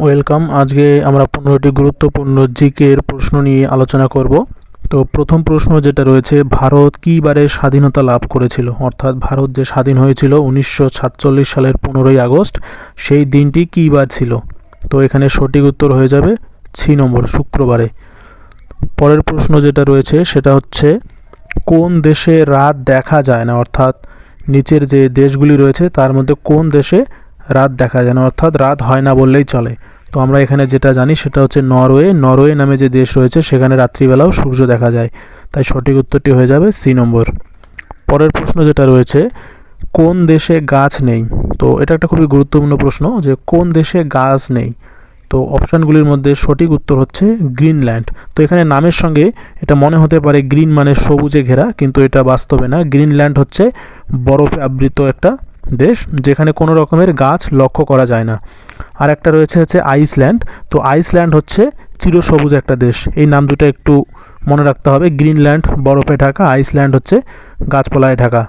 Welcome. আজকে আমরা পনেরোটি গুরুত্বপূর্ণ জিকের প্রশ্ন নিয়ে আলোচনা করব। তো প্রথম প্রশ্ন যেটা রয়েছে, ভারত কী বারে স্বাধীনতা লাভ করেছিল? অর্থাৎ ভারত যে স্বাধীন হয়েছিল উনিশশো সাতচল্লিশ সালের পনেরোই আগস্ট, সেই দিনটি কী বার ছিল? তো এখানে সঠিক উত্তর হয়ে যাবে ছি নম্বর, শুক্রবারে। পরের প্রশ্ন যেটা রয়েছে, সেটা হচ্ছে, কোন দেশে রাত দেখা যায় না? অর্থাৎ নিচের যে দেশগুলি রয়েছে, তার মধ্যে কোন দেশে রাত দেখা যায় না, অর্থাৎ রাত হয় না বললেই চলে। তো আমরা এখানে যেটা জানি সেটা হচ্ছে নরওয়ে। নরওয়ে নামে যে দেশ রয়েছে, সেখানে রাত্রিবেলাও সূর্য দেখা যায়। তাই সঠিক উত্তরটি হয়ে যাবে সি নম্বর। পরের প্রশ্ন যেটা রয়েছে, কোন দেশে গাছ নেই? তো এটা একটা খুবই গুরুত্বপূর্ণ প্রশ্ন যে কোন দেশে গাছ নেই? তো অপশানগুলির মধ্যে সঠিক উত্তর হচ্ছে গ্রিনল্যান্ড। তো এখানে নামের সঙ্গে এটা মনে হতে পারে গ্রিন মানে সবুজে ঘেরা, কিন্তু এটা বাস্তবে না। গ্রিনল্যান্ড হচ্ছে বরফে আবৃত একটা দেশ যেখানে কোনো রকমের গাছ লক্ষ্য করা যায় না। আর একটা রয়েছে হচ্ছে আইসল্যান্ড। তো আইসল্যান্ড হচ্ছে চিরসবুজ একটা দেশ। এই নাম দুটো একটু মনে রাখতে হবে। গ্রিনল্যান্ড, বরফে ঢাকা, আইসল্যান্ড হচ্ছে গাছপালায় ঢাকা।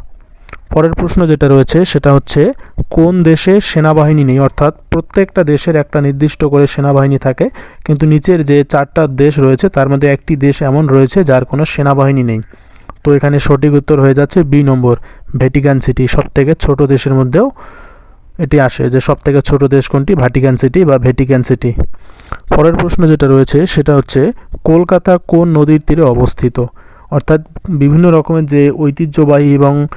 পরের প্রশ্ন যেটা রয়েছে সেটা হচ্ছে, কোন দেশে সেনাবাহিনী নেই? অর্থাৎ প্রত্যেকটা দেশের একটা নির্দিষ্ট করে সেনাবাহিনী থাকে, কিন্তু নিচের যে চারটা দেশ রয়েছে, তার মধ্যে একটি দেশ এমন রয়েছে যার কোনো সেনাবাহিনী নেই। তো এখানে সঠিক উত্তর হয়ে যাচ্ছে বি নম্বর। ভ্যাটিকান সিটি সব থেকে ছোটো দেশের মধ্যেও এটি আসে যে সব থেকে ছোটো দেশ কোনটি? ভ্যাটিকান সিটি বা ভ্যাটিকান সিটি। পরের প্রশ্ন যেটা রয়েছে, সেটা হচ্ছে কলকাতা কোন নদীর তীরে অবস্থিত? অর্থাৎ বিভিন্ন রকমের যে ঐতিহ্যবাহী এবং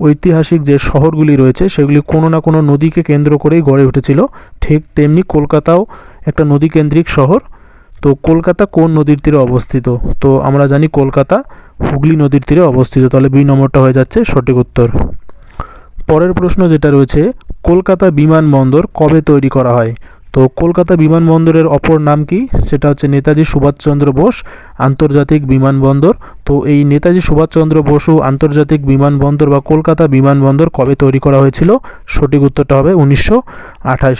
ঐতিহাসিক যে শহরগুলি রয়েছে, সেগুলি কোনো না কোনো নদীকে কেন্দ্র করেই গড়ে উঠেছিল। ঠিক তেমনি কলকাতাও একটা নদী কেন্দ্রিক শহর। তো কলকাতা কোন নদীর তীরে অবস্থিত? তো আমরা জানি কলকাতা, হুগলি নদীর তীরে অবস্থিত। তাহলে বি নম্বরটা হয়ে যাচ্ছে সঠিক উত্তর। পরের প্রশ্ন যেটা রয়েছে, কলকাতা বিমানবন্দর কবে তৈরি করা হয়? তো কলকাতা বিমানবন্দরের অপর নাম কি? সেটা হচ্ছে নেতাজি সুভাষচন্দ্র বোস আন্তর্জাতিক বিমানবন্দর। তো এই নেতাজি সুভাষচন্দ্র বসু আন্তর্জাতিক বিমানবন্দর বা কলকাতা বিমানবন্দর কবে তৈরি করা হয়েছিল? সঠিক উত্তরটা হবে উনিশশো আঠাশ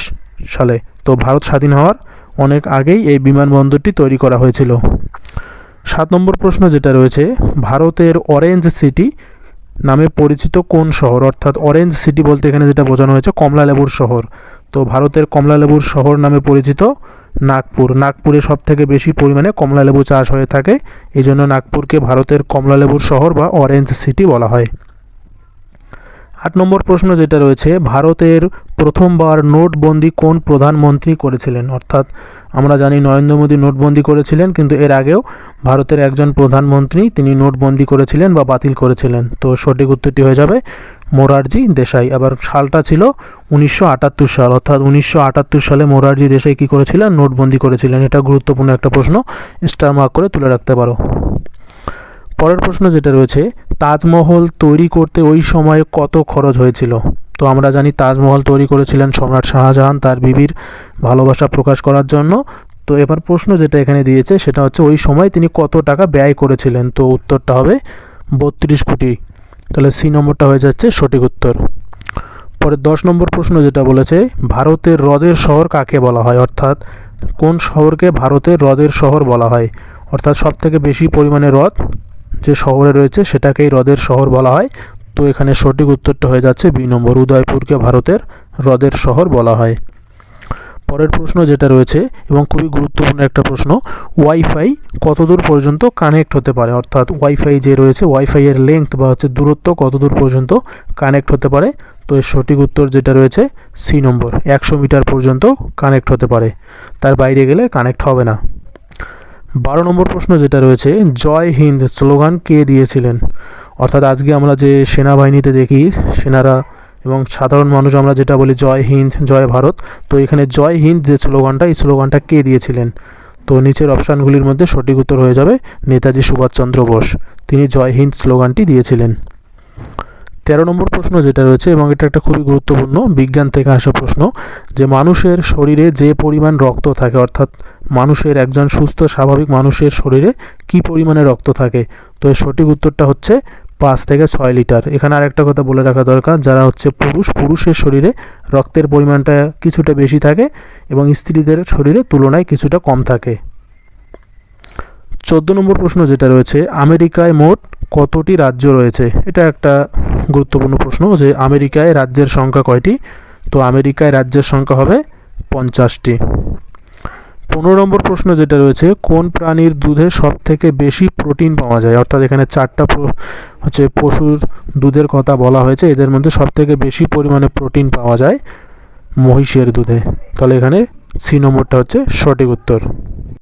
সালে। তো ভারত স্বাধীন হওয়ার অনেক আগেই এই বিমানবন্দরটি তৈরি করা হয়েছিল। সাত নম্বর প্রশ্ন যেটা রয়েছে, ভারতের অরেঞ্জ সিটি নামে পরিচিত কোন শহর? অর্থাৎ অরেঞ্জ সিটি বলতে এখানে যেটা বোঝানো হয়েছে, কমলালেবুর শহর। তো ভারতের কমলালেবুর শহর নামে পরিচিত নাগপুর। নাগপুরে সব থেকে বেশি পরিমাণে কমলালেবু চাষ হয়ে থাকে। এই জন্য নাগপুরকে ভারতের কমলালেবুর শহর বা অরেঞ্জ সিটি বলা হয়। আট নম্বর প্রশ্ন যেটা রয়েছে, ভারতের প্রথমবার নোটবন্দি কোন প্রধানমন্ত্রী করেছিলেন? অর্থাৎ আমরা জানি নরেন্দ্র মোদী নোটবন্দি করেছিলেন, কিন্তু এর আগেও ভারতের একজন প্রধানমন্ত্রী তিনি নোটবন্দি করেছিলেন বা বাতিল করেছিলেন। তো সঠিক উত্তরটি হয়ে যাবে মোরারজি দেশাই। আবার সালটা ছিল উনিশশো আটাত্তর সাল, অর্থাৎ উনিশশো আটাত্তর সালে মোরারজি দেশাই কী করেছিলেন? নোটবন্দি করেছিলেন। এটা গুরুত্বপূর্ণ একটা প্রশ্ন, স্টার মার্ক করে তুলে রাখতে পারো। পরের প্রশ্ন যেটা রয়েছে তাজমহল তৈরি করতে ওই সময়ে কত খরচ হয়েছিল? তো আমরা জানি তাজমহল তৈরি করেছিলেন সম্রাট শাহজাহান তার বিবির ভালোবাসা প্রকাশ করার জন্য। তো এবার প্রশ্ন যেটা এখানে দিয়েছে সেটা হচ্ছে ওই সময় তিনি কত টাকা ব্যয় করেছিলেন? তো উত্তরটা হবে বত্রিশ কোটি। তাহলে সি নম্বরটা হয়ে যাচ্ছে সঠিক উত্তর। পরে দশ নম্বর প্রশ্ন যেটা বলেছে, ভারতের হ্রদের শহর কাকে বলা হয়? অর্থাৎ কোন শহরকে ভারতের হ্রদের শহর বলা হয়? অর্থাৎ সব থেকে বেশি পরিমাণে হ্রদ যে শহরে রয়েছে সেটাকেই হ্রদের শহর বলা হয়। তো এখানে সঠিক উত্তরটা হয়ে যাচ্ছে বি নম্বর উদয়পুরকে ভারতের হ্রদের শহর বলা হয়। পরের প্রশ্ন যেটা রয়েছে এবং খুবই গুরুত্বপূর্ণ একটা প্রশ্ন, ওয়াইফাই কতদূর পর্যন্ত কানেক্ট হতে পারে? অর্থাৎ ওয়াইফাই যে রয়েছে, ওয়াইফাই এর লেংথ বা হচ্ছে দূরত্ব কতদূর পর্যন্ত কানেক্ট হতে পারে? তো এর সঠিক উত্তর যেটা রয়েছে সি নম্বর, একশো মিটার পর্যন্ত কানেক্ট হতে পারে। তার বাইরে গেলে কানেক্ট হবে না। বারো নম্বর প্রশ্ন যেটা রয়েছে, জয় হিন্দ স্লোগান কে দিয়েছিলেন? অর্থাৎ আজকে আমরা যে সেনাবাহিনীতে দেখি, সেনারা এবং সাধারণ মানুষ আমরা যেটা বলি, জয় হিন্দ, জয় ভারত তো এখানে জয় হিন্দ যে স্লোগানটা, এই স্লোগানটা কে দিয়েছিলেন? তো নিচের অপশানগুলির মধ্যে সঠিক উত্তর হয়ে যাবে নেতাজি সুভাষচন্দ্র বোস। তিনি জয় হিন্দ স্লোগানটি দিয়েছিলেন। তেরো নম্বর প্রশ্ন যেটা রয়েছে এবং এটা একটা খুবই গুরুত্বপূর্ণ, বিজ্ঞান থেকে আসা প্রশ্ন, যে মানুষের শরীরে যে পরিমাণ রক্ত থাকে, অর্থাৎ মানুষের একজন সুস্থ, স্বাভাবিক মানুষের শরীরে কি পরিমাণে রক্ত থাকে? তো এর সঠিক উত্তরটা হচ্ছে পাঁচ থেকে ছয় লিটার। এখানে আর একটা কথা বলে রাখা দরকার, যারা হচ্ছে পুরুষ, পুরুষের শরীরে রক্তের পরিমাণটা কিছুটা বেশি থাকে এবং স্ত্রীদের শরীরে তুলনায় কিছুটা কম থাকে। চোদ্দ নম্বর প্রশ্ন যেটা রয়েছে, আমেরিকায় মোট কতটি রাজ্য রয়েছে? এটা একটা গুরুত্বপূর্ণ প্রশ্ন যে আমেরিকায় রাজ্যের সংখ্যা কয়টি? তো আমেরিকায় রাজ্যের সংখ্যা হবে পঞ্চাশটি। পনেরো নম্বর প্রশ্ন যেটা রয়েছে, কোন প্রাণীর দুধে সব থেকে বেশি প্রোটিন পাওয়া যায়? অর্থাৎ এখানে চারটা হচ্ছে পশুর দুধের কথা বলা হয়েছে, এদের মধ্যে সব থেকে বেশি পরিমাণে প্রোটিন পাওয়া যায় মহিষের দুধে। তাহলে এখানে সি নম্বরটা হচ্ছে সঠিক উত্তর।